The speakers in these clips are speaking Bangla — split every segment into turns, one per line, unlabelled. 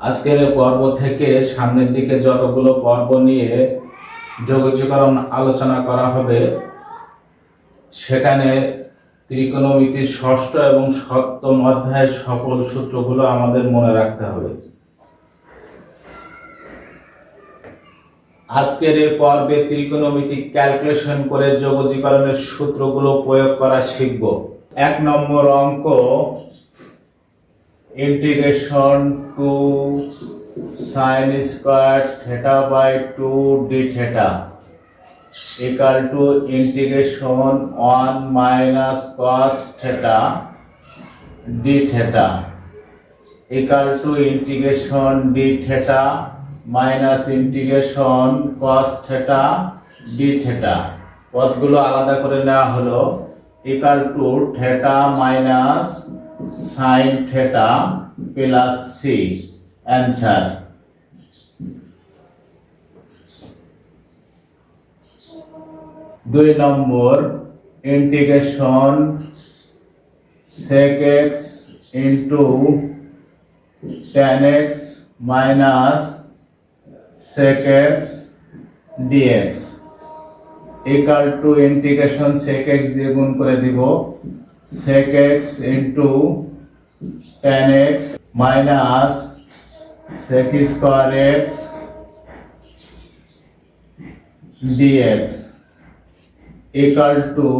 আজকের পর্ব থেকে সামনের দিকে যতগুলো পর্ব নিয়ে যোগজীকরণ আলোচনা করা হবে, সেখানে ত্রিকোণমিতির ষষ্ঠ এবং সপ্তম অধ্যায়ের সকল সূত্রগুলো আমাদের মনে রাখতে হবে। আজকের এই পর্বে ত্রিকোণমিতিক ক্যালকুলেশন করে যোগজীকরণের সূত্রগুলো প্রয়োগ করা শিখব। এক নম্বর অঙ্ক integration two sine square theta by two d theta equal to integration one minus cos theta d theta equal to integration d theta minus integration cos theta d theta পদগুলো আলাদা করে নেওয়া হলো equal to theta minus sine theta plus c, answer. দুই নম্বর integration sec x into tan x minus sec x dx equal to integration sec x দিয়ে গুণ করে দিব sec x into tan x minus sec square x dx equal to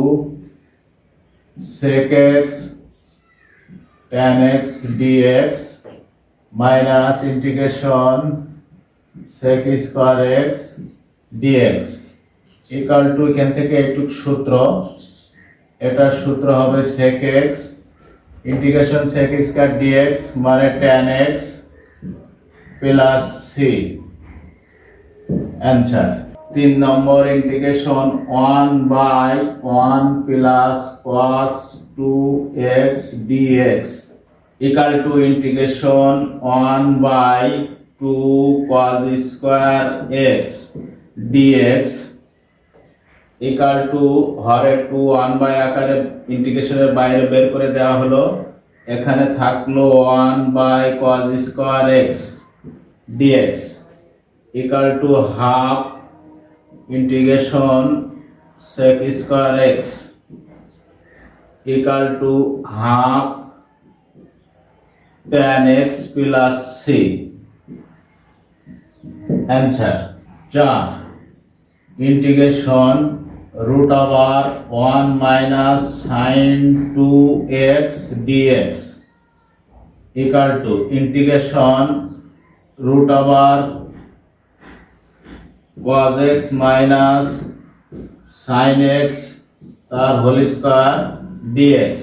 sec x tan x dx minus integration sec square x dx equal to এখান থেকে একটু সূত্র এটার সূত্র হবে sec x integration sec square dx মানে tan x plus c answer তিন নম্বর integration one by one plus cos two x dx equal to integration one by two cos square x dx equal to Hare two one by আকারে ইন্টিগ্রেশনের বাইরে বের করে দেওয়া হলো এখানে থাকল one by cos square x dx equal to half integration sec square x equal to half tan x plus c answer চার integration root over 1 minus sin 2x dx equal to integration root over cos x minus sin x তার whole square dx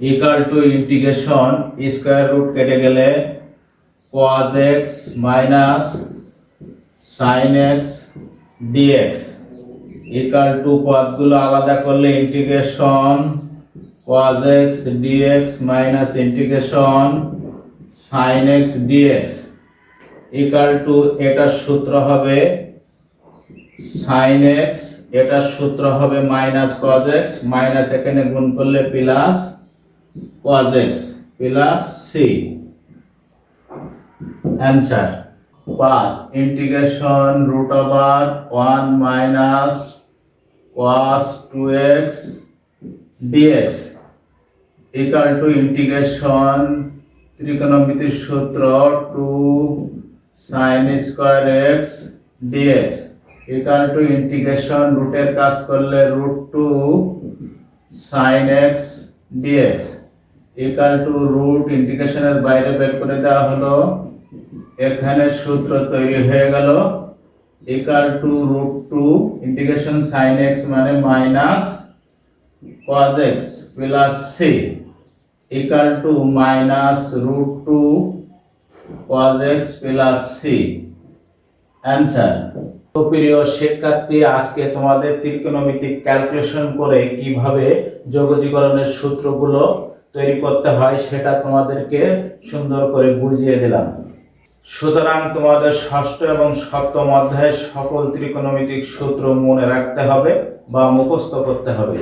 equal to integration square root কেটে গেলে cos x minus sin x dx equal to পদগুলো আলাদা করলে integration cos x dx minus integration sin x dx equal to এটার সূত্র হবে সাইন এক্স এটার সূত্র হবে মাইনাস কজ এক্স মাইনাস এখানে গুণ করলে plus cos x plus c answer pass integration root over one minus cos two x dx equal to integration ত্রিকোণমিতির সূত্র two sine square x dx equal to integration রুটের কাজ করলে root two sine x dx equal to root ইন্টিগ্রেশনের বাইরে বের করে দেওয়া হলো। এখানে সূত্র তৈরি হয়ে গেল। Equal to root two integration sine x মানে minus cos x plus c equal to minus root 2 cos x plus c. Answer তো প্রিয় শিক্ষার্থী, আজকে তোমাদের ত্রিকোণমিতিক ক্যালকুলেশন করে কীভাবে যোগজীকরণের সূত্রগুলো তৈরি করতে হয় সেটা তোমাদেরকে সুন্দর করে বুঝিয়ে দিলাম। সুতরাং তোমাদের ষষ্ঠ এবং সপ্তম অধ্যায়ের সকল ত্রিকোণমিতিক সূত্র মনে রাখতে হবে বা মুখস্থ করতে হবে।